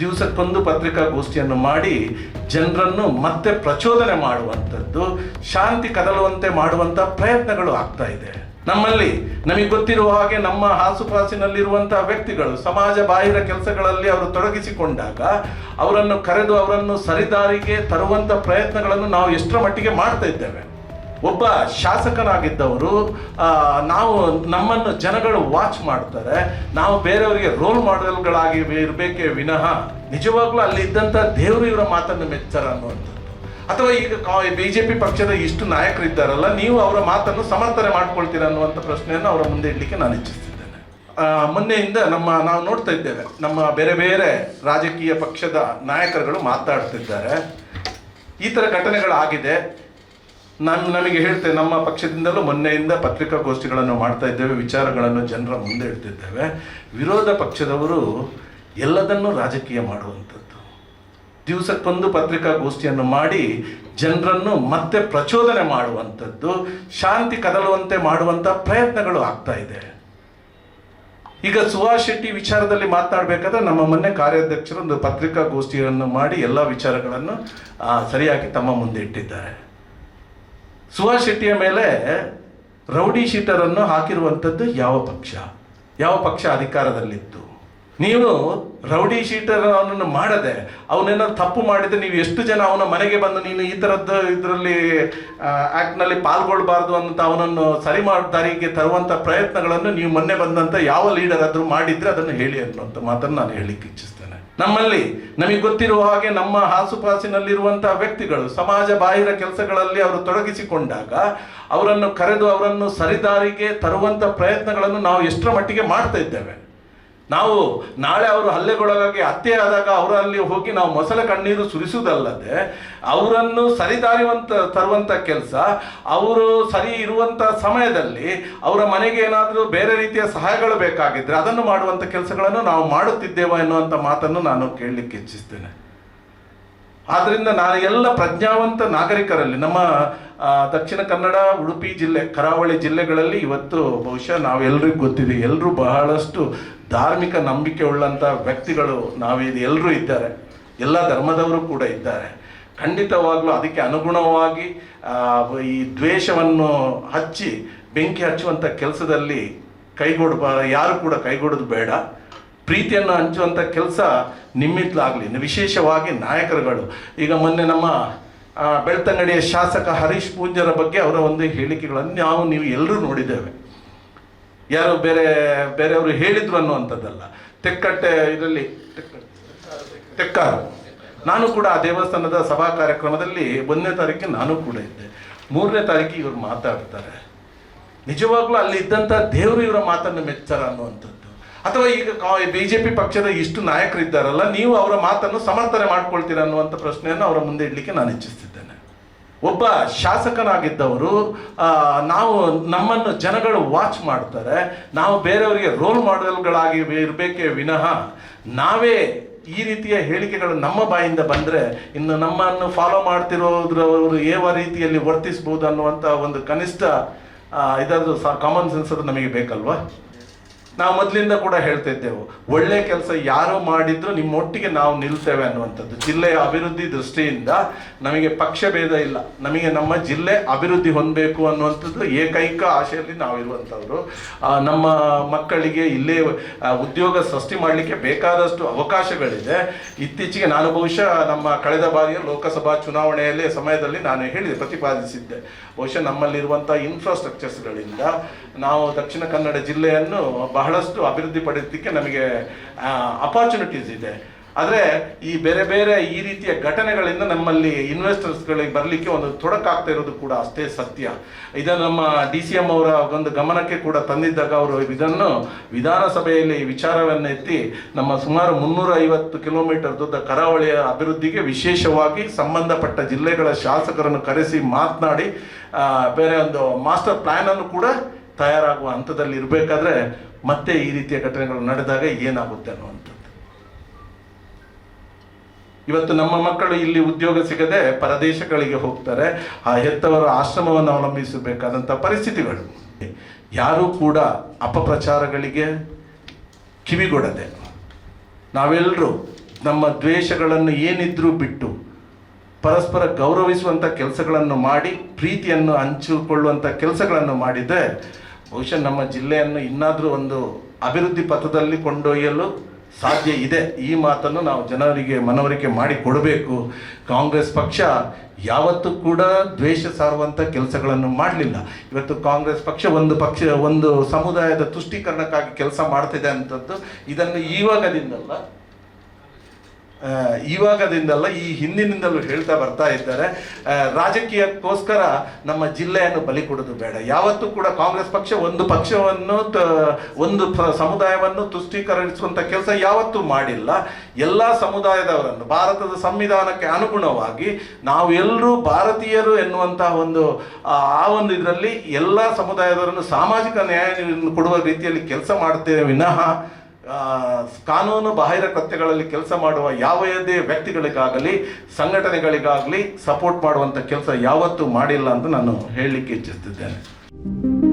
ದಿವಸಕ್ಕೊಂದು ಪತ್ರಿಕಾಗೋಷ್ಠಿಯನ್ನು ಮಾಡಿ ಜನರನ್ನು ಮತ್ತೆ ಪ್ರಚೋದನೆ ಮಾಡುವಂಥದ್ದು, ಶಾಂತಿ ಕದಲುವಂತೆ ಮಾಡುವಂಥ ಪ್ರಯತ್ನಗಳು ಆಗ್ತಾ ಇದೆ. ನಮ್ಮಲ್ಲಿ ನಮಗೆ ಗೊತ್ತಿರುವ ಹಾಗೆ ನಮ್ಮ ಆಸುಪಾಸಿನಲ್ಲಿರುವಂತಹ ವ್ಯಕ್ತಿಗಳು, ಸಮಾಜ ಬಾಹಿರ ಕೆಲಸಗಳಲ್ಲಿ ಅವರು ತೊಡಗಿಸಿಕೊಂಡಾಗ ಅವರನ್ನು ಕರೆದು ಅವರನ್ನು ಸರಿದಾರಿಗೆ ತರುವಂಥ ಪ್ರಯತ್ನಗಳನ್ನು ನಾವು ಎಷ್ಟರ ಮಟ್ಟಿಗೆ ಮಾಡ್ತಾ ಇದ್ದೇವೆ. ಒಬ್ಬ ಶಾಸಕನಾಗಿದ್ದವರು ನಾವು ನಮ್ಮನ್ನು ಜನಗಳು ವಾಚ್ ಮಾಡ್ತಾರೆ. ನಾವು ಬೇರೆಯವರಿಗೆ ರೋಲ್ ಮಾಡೆಲ್ಗಳಾಗಿ ಇರಬೇಕೇ ವಿನಃ ನಿಜವಾಗ್ಲೂ ಅಲ್ಲಿ ಇದ್ದಂಥ ದೇವರು ಇವರ ಮಾತನ್ನು ಮೆಚ್ಚರ ಅನ್ನುವಂಥದ್ದು. ಅಥವಾ ಈಗ ಬಿ ಜೆ ಪಿ ಪಕ್ಷದ ಇಷ್ಟು ನಾಯಕರಿದ್ದಾರಲ್ಲ, ನೀವು ಅವರ ಮಾತನ್ನು ಸಮರ್ಥನೆ ಮಾಡ್ಕೊಳ್ತೀರ ಅನ್ನುವಂಥ ಪ್ರಶ್ನೆಯನ್ನು ಅವರ ಮುಂದೆ ಇಡ್ಲಿಕ್ಕೆ ನಾನು ಇಚ್ಛಿಸ್ತಿದ್ದೇನೆ ಮೊನ್ನೆಯಿಂದ ನಮ್ಮ, ನಾವು ನೋಡ್ತಾ ಇದ್ದೇವೆ, ನಮ್ಮ ಬೇರೆ ಬೇರೆ ರಾಜಕೀಯ ಪಕ್ಷದ ನಾಯಕರುಗಳು ಮಾತಾಡ್ತಿದ್ದಾರೆ. ಈ ಥರ ಘಟನೆಗಳಾಗಿದೆ. ನಾನು ನಮಗೆ ಹೇಳ್ತೇನೆ ನಮ್ಮ ಪಕ್ಷದಿಂದಲೂ ಮೊನ್ನೆಯಿಂದ ಪತ್ರಿಕಾಗೋಷ್ಠಿಗಳನ್ನು ಮಾಡ್ತಾ ಇದ್ದೇವೆ, ವಿಚಾರಗಳನ್ನು ಜನರ ಮುಂದೆ ಇಡ್ತಿದ್ದೇವೆ. ವಿರೋಧ ಪಕ್ಷದವರು ಎಲ್ಲದನ್ನೂ ರಾಜಕೀಯ ಮಾಡುವಂಥದ್ದು. ದಿವಸಕ್ಕೊಂದು ಪತ್ರಿಕಾಗೋಷ್ಠಿಯನ್ನು ಮಾಡಿ ಜನರನ್ನು ಮತ್ತೆ ಪ್ರಚೋದನೆ ಮಾಡುವಂಥದ್ದು, ಶಾಂತಿ ಕದಲುವಂತೆ ಮಾಡುವಂಥ ಪ್ರಯತ್ನಗಳು ಆಗ್ತಾ ಇದೆ. ಈಗ ಸುಭಾಷ್ ಶೆಟ್ಟಿ ವಿಚಾರದಲ್ಲಿ ಮಾತನಾಡಬೇಕಾದ್ರೆ ನಮ್ಮ ಮೊನ್ನೆ ಕಾರ್ಯಾಧ್ಯಕ್ಷರು ಒಂದು ಪತ್ರಿಕಾಗೋಷ್ಠಿಯನ್ನು ಮಾಡಿ ಎಲ್ಲ ವಿಚಾರಗಳನ್ನು ಸರಿಯಾಗಿ ತಮ್ಮ ಮುಂದೆ ಇಟ್ಟಿದ್ದಾರೆ. ಸುಭಾಷ್ ಶೆಟ್ಟಿಯ ಮೇಲೆ ರೌಡಿ ಶೀಟರನ್ನು ಹಾಕಿರುವಂಥದ್ದು ಯಾವ ಪಕ್ಷ? ಯಾವ ಪಕ್ಷ ಅಧಿಕಾರದಲ್ಲಿತ್ತು? ನೀವು ರೌಡಿ ಶೀಟರ್ ಅವನನ್ನು ಮಾಡದೆ ಅವನೇನಾದ್ರು ತಪ್ಪು ಮಾಡಿದ್ರೆ ನೀವು ಎಷ್ಟು ಜನ ಅವನ ಮನೆಗೆ ಬಂದು ನೀನು ಈ ಥರದ್ದು ಇದರಲ್ಲಿ ಆ್ಯಕ್ಟ್ನಲ್ಲಿ ಪಾಲ್ಗೊಳ್ಬಾರ್ದು ಅಂತ ಅವನನ್ನು ಸರಿ ಮಾಡ್ ದಾರಿಗೆ ತರುವಂಥ ಪ್ರಯತ್ನಗಳನ್ನು ನೀವು ಮೊನ್ನೆ ಬಂದಂಥ ಯಾವ ಲೀಡರ್ ಆದರೂ ಮಾಡಿದ್ರೆ ಅದನ್ನು ಹೇಳಿ ಅನ್ನುವಂಥ ಮಾತನ್ನು ನಾನು ಹೇಳಲಿಕ್ಕೆ ಇಚ್ಛಿಸ್ತೇನೆ. ನಮ್ಮಲ್ಲಿ ನಮಗೆ ಗೊತ್ತಿರುವ ಹಾಗೆ ನಮ್ಮ ಆಸುಪಾಸಿನಲ್ಲಿರುವಂತಹ ವ್ಯಕ್ತಿಗಳು ಸಮಾಜ ಬಾಹಿರ ಕೆಲಸಗಳಲ್ಲಿ ಅವರು ತೊಡಗಿಸಿಕೊಂಡಾಗ ಅವರನ್ನು ಕರೆದು ಅವರನ್ನು ಸರಿದಾರಿಗೆ ತರುವಂಥ ಪ್ರಯತ್ನಗಳನ್ನು ನಾವು ಎಷ್ಟರ ಮಟ್ಟಿಗೆ ಮಾಡ್ತಾ ಇದ್ದೇವೆ. ನಾವು ನಾಳೆ ಅವರು ಹಲ್ಲೆಗೊಳಗಾಗಿ ಹತ್ಯೆ ಆದಾಗ ಅವರಲ್ಲಿ ಹೋಗಿ ನಾವು ಮೊಸಳೆ ಕಣ್ಣೀರು ಸುರಿಸುವುದಲ್ಲದೆ ಅವರನ್ನು ಸರಿದಾರಿವಂತ ತರುವಂಥ ಕೆಲಸ, ಅವರು ಸರಿ ಇರುವಂಥ ಸಮಯದಲ್ಲಿ ಅವರ ಮನೆಗೆ ಏನಾದರೂ ಬೇರೆ ರೀತಿಯ ಸಹಾಯಗಳು ಬೇಕಾಗಿದ್ದರೆ ಅದನ್ನು ಮಾಡುವಂಥ ಕೆಲಸಗಳನ್ನು ನಾವು ಮಾಡುತ್ತಿದ್ದೇವೆ ಎನ್ನುವಂಥ ಮಾತನ್ನು ನಾನು ಕೇಳಲಿಕ್ಕೆ ಇಚ್ಛಿಸ್ತೇನೆ. ಆದ್ದರಿಂದ ನಾನು ಎಲ್ಲ ಪ್ರಜ್ಞಾವಂತ ನಾಗರಿಕರಲ್ಲಿ ನಮ್ಮ ದಕ್ಷಿಣ ಕನ್ನಡ, ಉಡುಪಿ ಜಿಲ್ಲೆ, ಕರಾವಳಿ ಜಿಲ್ಲೆಗಳಲ್ಲಿ ಇವತ್ತು ಬಹುಶಃ ನಾವೆಲ್ಲರಿಗೂ ಗೊತ್ತಿದೆ ಎಲ್ಲರೂ ಬಹಳಷ್ಟು ಧಾರ್ಮಿಕ ನಂಬಿಕೆ ಉಳ್ಳಂಥ ವ್ಯಕ್ತಿಗಳು ನಾವಿದು ಎಲ್ಲರೂ ಇದ್ದಾರೆ. ಎಲ್ಲ ಧರ್ಮದವರು ಕೂಡ ಇದ್ದಾರೆ. ಖಂಡಿತವಾಗ್ಲೂ ಅದಕ್ಕೆ ಅನುಗುಣವಾಗಿ ಈ ದ್ವೇಷವನ್ನು ಹಚ್ಚಿ, ಬೆಂಕಿ ಹಚ್ಚುವಂಥ ಕೆಲಸದಲ್ಲಿ ಕೈಗೊಡ್ಬ ಯಾರು ಕೂಡ ಕೈಗೊಡೋದು ಬೇಡ. ಪ್ರೀತಿಯನ್ನು ಹಂಚುವಂಥ ಕೆಲಸ ನಿಮ್ಮಿತ್ಲಾಗಲಿ ವಿಶೇಷವಾಗಿ ನಾಯಕರುಗಳು. ಈಗ ಮೊನ್ನೆ ನಮ್ಮ ಬೆಳ್ತಂಗಡಿಯ ಶಾಸಕ ಹರೀಶ್ ಪೂಂಜರ ಬಗ್ಗೆ ಅವರ ಒಂದು ಹೇಳಿಕೆಗಳನ್ನು ನಾವು, ನೀವು ಎಲ್ಲರೂ ನೋಡಿದ್ದೇವೆ. ಯಾರು ಬೇರೆ, ಬೇರೆಯವರು ಹೇಳಿದ್ರು ಅನ್ನುವಂಥದ್ದಲ್ಲ. ತೆಕ್ಕಟ್ಟೆ ಇದರಲ್ಲಿ, ತೆಕ್ಕಾರು. ನಾನು ಕೂಡ ಆ ದೇವಸ್ಥಾನದ ಸಭಾ ಕಾರ್ಯಕ್ರಮದಲ್ಲಿ ಒಂದನೇ ತಾರೀಕಿಗೆ ನಾನು ಕೂಡ ಇದ್ದೆ. ಮೂರನೇ ತಾರೀಕಿಗೆ ಇವರು ಮಾತಾಡ್ತಾರೆ. ನಿಜವಾಗ್ಲೂ ಅಲ್ಲಿ ಇದ್ದಂಥ ದೇವರು ಇವರ ಮಾತನ್ನು ಮೆಚ್ಚಾರ ಅನ್ನುವಂಥದ್ದು. ಅಥವಾ ಈಗ ಬಿ ಜೆ ಪಿ ಪಕ್ಷದ ಇಷ್ಟು ನಾಯಕರಿದ್ದಾರಲ್ಲ, ನೀವು ಅವರ ಮಾತನ್ನು ಸಮರ್ಥನೆ ಮಾಡ್ಕೊಳ್ತೀರ ಅನ್ನುವಂಥ ಪ್ರಶ್ನೆಯನ್ನು ಅವರ ಮುಂದೆ ಇಡ್ಲಿಕ್ಕೆ ನಾನು ಇಚ್ಛಿಸ್ತಿದ್ದೇನೆ. ಒಬ್ಬ ಶಾಸಕನಾಗಿದ್ದವರು ನಾವು ನಮ್ಮನ್ನು ಜನಗಳು ವಾಚ್ ಮಾಡ್ತಾರೆ, ನಾವು ಬೇರೆಯವರಿಗೆ ರೋಲ್ ಮಾಡೆಲ್ಗಳಾಗಿ ಇರಬೇಕೇ ವಿನಃ, ನಾವೇ ಈ ರೀತಿಯ ಹೇಳಿಕೆಗಳು ನಮ್ಮ ಬಾಯಿಂದ ಬಂದರೆ, ಇನ್ನು ನಮ್ಮನ್ನು ಫಾಲೋ ಮಾಡ್ತಿರೋದ್ರವರು ಯಾವ ರೀತಿಯಲ್ಲಿ ವರ್ತಿಸ್ಬೋದು ಅನ್ನುವಂಥ ಒಂದು ಕನಿಷ್ಠ ಇದಾದ್ರೂ ಸಹ ಕಾಮನ್ ಸೆನ್ಸ್ ಅದು ನಮಗೆ ಬೇಕಲ್ವಾ? ನಾವು ಮೊದಲಿಂದ ಕೂಡ ಹೇಳ್ತಾ ಇದ್ದೆವು ಒಳ್ಳೆ ಕೆಲಸ ಯಾರು ಮಾಡಿದ್ರು ನಿಮ್ಮೊಟ್ಟಿಗೆ ನಾವು ನಿಲ್ತೇವೆ ಅನ್ನುವಂಥದ್ದು. ಜಿಲ್ಲೆಯ ಅಭಿವೃದ್ಧಿ ದೃಷ್ಟಿಯಿಂದ ನಮಗೆ ಪಕ್ಷ ಭೇದ ಇಲ್ಲ. ನಮಗೆ ನಮ್ಮ ಜಿಲ್ಲೆ ಅಭಿವೃದ್ಧಿ ಹೊಂದಬೇಕು ಅನ್ನುವಂಥದ್ದು ಏಕೈಕ ಆಶೆಯಲ್ಲಿ ನಾವು ಇರುವಂಥವ್ರು. ನಮ್ಮ ಮಕ್ಕಳಿಗೆ ಇಲ್ಲೇ ಉದ್ಯೋಗ ಸೃಷ್ಟಿ ಮಾಡಲಿಕ್ಕೆ ಬೇಕಾದಷ್ಟು ಅವಕಾಶಗಳಿದೆ. ಇತ್ತೀಚೆಗೆ ನಾನು ಬಹುಶಃ ನಮ್ಮ ಕಳೆದ ಬಾರಿಯ ಲೋಕಸಭಾ ಚುನಾವಣೆಯಲ್ಲಿ ಸಮಯದಲ್ಲಿ ನಾನು ಹೇಳಿದೆ, ಪ್ರತಿಪಾದಿಸಿದ್ದೆ. ಬಹುಶಃ ನಮ್ಮಲ್ಲಿರುವಂಥ ಇನ್ಫ್ರಾಸ್ಟ್ರಕ್ಚರ್ಸ್ಗಳಿಂದ ನಾವು ದಕ್ಷಿಣ ಕನ್ನಡ ಜಿಲ್ಲೆಯನ್ನು ಬಹಳಷ್ಟು ಅಭಿವೃದ್ಧಿ ಪಡೆಯೋದಕ್ಕೆ ನಮಗೆ ಅಪಾರ್ಚುನಿಟೀಸ್ ಇದೆ. ಆದರೆ ಈ ಬೇರೆ ಬೇರೆ ಈ ರೀತಿಯ ಘಟನೆಗಳಿಂದ ನಮ್ಮಲ್ಲಿ ಇನ್ವೆಸ್ಟರ್ಸ್ಗಳಿಗೆ ಬರಲಿಕ್ಕೆ ಒಂದು ತೊಡಕಾಗ್ತಾ ಇರೋದು ಕೂಡ ಅಷ್ಟೇ ಸತ್ಯ. ಇದನ್ನು ನಮ್ಮ ಡಿ ಸಿ ಎಂ ಅವರ ಒಂದು ಗಮನಕ್ಕೆ ಕೂಡ ತಂದಿದ್ದಾಗ ಅವರು ಇದನ್ನು ವಿಧಾನಸಭೆಯಲ್ಲಿ ಈ ವಿಚಾರವನ್ನು ಎತ್ತಿ ನಮ್ಮ ಸುಮಾರು ಮುನ್ನೂರ ಐವತ್ತು ಕಿಲೋಮೀಟರ್ ದೊಡ್ಡ ಕರಾವಳಿಯ ಅಭಿವೃದ್ಧಿಗೆ ವಿಶೇಷವಾಗಿ ಸಂಬಂಧಪಟ್ಟ ಜಿಲ್ಲೆಗಳ ಶಾಸಕರನ್ನು ಕರೆಸಿ ಮಾತನಾಡಿ ಬೇರೆ ಒಂದು ಮಾಸ್ಟರ್ ಪ್ಲ್ಯಾನನ್ನು ಕೂಡ ತಯಾರಾಗುವ ಹಂತದಲ್ಲಿ ಇರಬೇಕಾದ್ರೆ ಮತ್ತೆ ಈ ರೀತಿಯ ಘಟನೆಗಳು ನಡೆದಾಗ ಏನಾಗುತ್ತೆ ಅನ್ನುವಂಥದ್ದು. ಇವತ್ತು ನಮ್ಮ ಮಕ್ಕಳು ಇಲ್ಲಿ ಉದ್ಯೋಗ ಸಿಗದೆ ಪರದೇಶಗಳಿಗೆ ಹೋಗ್ತಾರೆ. ಆ ಹೆತ್ತವರ ಆಶ್ರಮವನ್ನು ಅವಲಂಬಿಸಬೇಕಾದಂಥ ಪರಿಸ್ಥಿತಿಗಳು. ಯಾರೂ ಕೂಡ ಅಪಪ್ರಚಾರಗಳಿಗೆ ಕಿವಿಗೊಡದೆ. ನಾವೆಲ್ಲರೂ ನಮ್ಮ ದ್ವೇಷಗಳನ್ನು ಏನಿದ್ರೂ ಬಿಟ್ಟು ಪರಸ್ಪರ ಗೌರವಿಸುವಂಥ ಕೆಲಸಗಳನ್ನು ಮಾಡಿ, ಪ್ರೀತಿಯನ್ನು ಹಂಚಿಕೊಳ್ಳುವಂಥ ಕೆಲಸಗಳನ್ನು ಮಾಡಿದರೆ ಬಹುಶಃ ನಮ್ಮ ಜಿಲ್ಲೆಯನ್ನು ಇನ್ನಾದರೂ ಒಂದು ಅಭಿವೃದ್ಧಿ ಪಥದಲ್ಲಿ ಕೊಂಡೊಯ್ಯಲು ಸಾಧ್ಯ ಇದೆ. ಈ ಮಾತನ್ನು ನಾವು ಜನರಿಗೆ ಮನವರಿಕೆ ಮಾಡಿ ಕೊಡಬೇಕು. ಕಾಂಗ್ರೆಸ್ ಪಕ್ಷ ಯಾವತ್ತೂ ಕೂಡ ದ್ವೇಷ ಸಾರುವಂಥ ಕೆಲಸಗಳನ್ನು ಮಾಡಲಿಲ್ಲ. ಇವತ್ತು ಕಾಂಗ್ರೆಸ್ ಪಕ್ಷ ಒಂದು ಪಕ್ಷ, ಒಂದು ಸಮುದಾಯದ ತುಷ್ಟೀಕರಣಕ್ಕಾಗಿ ಕೆಲಸ ಮಾಡ್ತಿದೆ ಅಂತದ್ದು ಇದನ್ನು ಈವಾಗದಿಂದಲ್ಲ ಇವಾಗದಿಂದಲ್ಲ ಈ ಹಿಂದಿನಿಂದಲೂ ಹೇಳ್ತಾ ಬರ್ತಾ ಇದ್ದಾರೆ. ರಾಜಕೀಯಕ್ಕೋಸ್ಕರ ನಮ್ಮ ಜಿಲ್ಲೆಯನ್ನು ಬಲಿ ಕೊಡೋದು ಬೇಡ. ಯಾವತ್ತೂ ಕೂಡ ಕಾಂಗ್ರೆಸ್ ಪಕ್ಷ ಒಂದು ಪಕ್ಷವನ್ನು ಒಂದು ಸಮುದಾಯವನ್ನು ತುಷ್ಟೀಕರಿಸುವಂಥ ಕೆಲಸ ಯಾವತ್ತೂ ಮಾಡಿಲ್ಲ. ಎಲ್ಲ ಸಮುದಾಯದವರನ್ನು, ಭಾರತದ ಸಂವಿಧಾನಕ್ಕೆ ಅನುಗುಣವಾಗಿ ನಾವು ಎಲ್ಲರೂ ಭಾರತೀಯರು ಎನ್ನುವಂತಹ ಒಂದು, ಆ ಒಂದು ಇದರಲ್ಲಿ ಎಲ್ಲ ಸಮುದಾಯದವರನ್ನು ಸಾಮಾಜಿಕ ನ್ಯಾಯ ಕೊಡುವ ರೀತಿಯಲ್ಲಿ ಕೆಲಸ ಮಾಡುತ್ತೇವೆ ವಿನಃ ಕಾನೂನು ಬಾಹಿರ ಕೃತ್ಯಗಳಲ್ಲಿ ಕೆಲಸ ಮಾಡುವ ಯಾವುದೇ ವ್ಯಕ್ತಿಗಳಿಗಾಗಲಿ, ಸಂಘಟನೆಗಳಿಗಾಗಲಿ ಸಪೋರ್ಟ್ ಮಾಡುವಂಥ ಕೆಲಸ ಯಾವತ್ತೂ ಮಾಡಿಲ್ಲ ಅಂತ ನಾನು ಹೇಳಲಿಕ್ಕೆ ಇಚ್ಛಿಸ್ತಿದ್ದೇನೆ